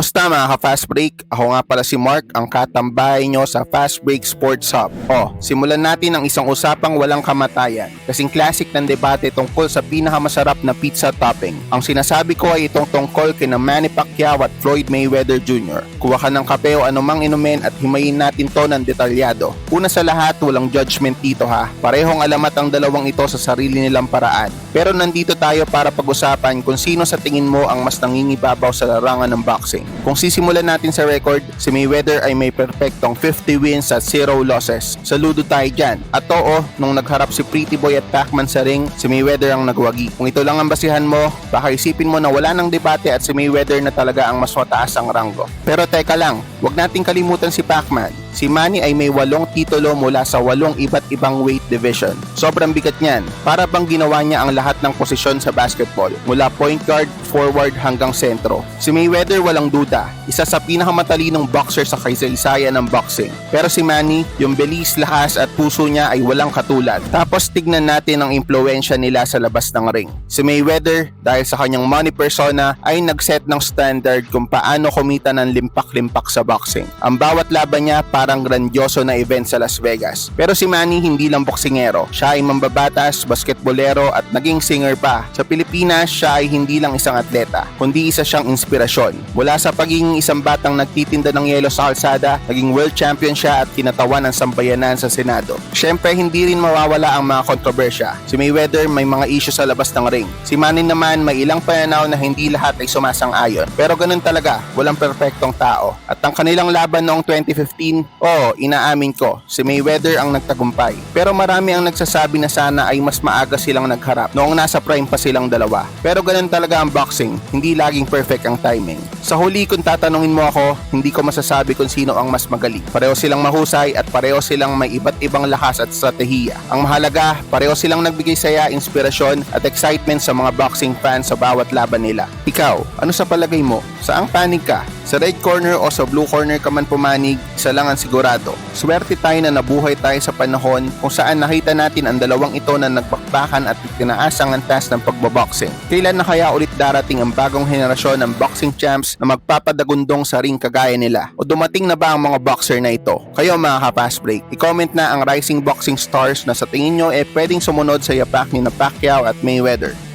Kamusta mga ka-Fast Break? Ako nga pala si Mark, ang katambahay nyo sa Fast Break Sports Hub. O, simulan natin ang isang usapang walang kamatayan. Kasing classic ng debate tungkol sa pinakamasarap na pizza topping. Ang sinasabi ko ay itong tungkol kina Manny Pacquiao at Floyd Mayweather Jr. Kuha ka ng kape o anumang inumin at himayin natin to ng detalyado. Una sa lahat, walang judgment dito ha. Parehong alamat ang dalawang ito sa sarili nilang paraan. Pero nandito tayo para pag-usapan kung sino sa tingin mo ang mas nangingibabaw sa larangan ng boxing. Kung sisimulan natin sa record, si Mayweather ay may perfectong 50 wins at 0 losses. Saludo tayo dyan. At oo, nung nagharap si Pretty Boy at Pacman sa ring, si Mayweather ang nagwagi. Kung ito lang ang basihan mo, baka isipin mo na wala ng debate at si Mayweather na talaga ang mas mataas ang ranggo. Pero teka lang, wag nating kalimutan si Pacman. Si Manny ay may walong titulo mula sa walong iba't ibang weight division. Sobrang bigat niyan. Para bang ginawa niya ang lahat ng posisyon sa basketball, mula point guard, forward hanggang sentro. Si Mayweather walang duda, isa sa pinakamatalinong boxer sa kaysaysayan ng boxing. Pero si Manny, yung bilis, lakas at puso niya ay walang katulad. Tapos tignan natin ang impluensya nila sa labas ng ring. Si Mayweather, dahil sa kanyang money persona, ay nagset ng standard kung paano kumita ng limpak-limpak sa boxing. Ang bawat laban niya parang grandioso na event sa Las Vegas. Pero si Manny hindi lang boksingero. Siya ay mambabatas, basketbolero at naging singer pa. Sa Pilipinas, siya ay hindi lang isang atleta, kundi isa siyang inspirasyon. Mula sa pagiging isang batang nagtitinda ng yelo sa kalsada, naging world champion siya at kinatawan ng sambayanan sa Senado. Siyempre, hindi rin mawawala ang mga kontrobersya. Si Mayweather may mga issue sa labas ng ring. Si Manny naman may ilang pananaw na hindi lahat ay sumasang-ayon. Pero ganun talaga, walang perpektong tao. At ang kanilang laban noong 2015, oo, inaamin ko, si Mayweather ang nagtagumpay. Pero marami ang nagsasabi na sana ay mas maaga silang nagharap noong nasa prime pa silang dalawa. Pero ganun talaga ang boxing, hindi laging perfect ang timing. Sa huli kung tatanungin mo ako, hindi ko masasabi kung sino ang mas magaling. Pareho silang mahusay at pareho silang may iba't ibang lakas at strategiya. Ang mahalaga, pareho silang nagbigay saya, inspirasyon at excitement sa mga boxing fans sa bawat laban nila. Ikaw, ano sa palagay mo? Saang panig ka? Sa red corner o sa blue corner ka man pumanig, isa lang ang sigurado. Swerte tayo na nabuhay tayo sa panahon kung saan nakita natin ang dalawang ito na nagbakbakan at tinaasang antas ng pagbaboxing. Kailan na kaya ulit darating ang bagong henerasyon ng boxing champs na magpapadagundong sa ring kagaya nila? O dumating na ba ang mga boxer na ito? Kayo mga ka-fast break, i-comment na ang rising boxing stars na sa tingin nyo eh pwedeng sumunod sa yapak ni Pacquiao at Mayweather.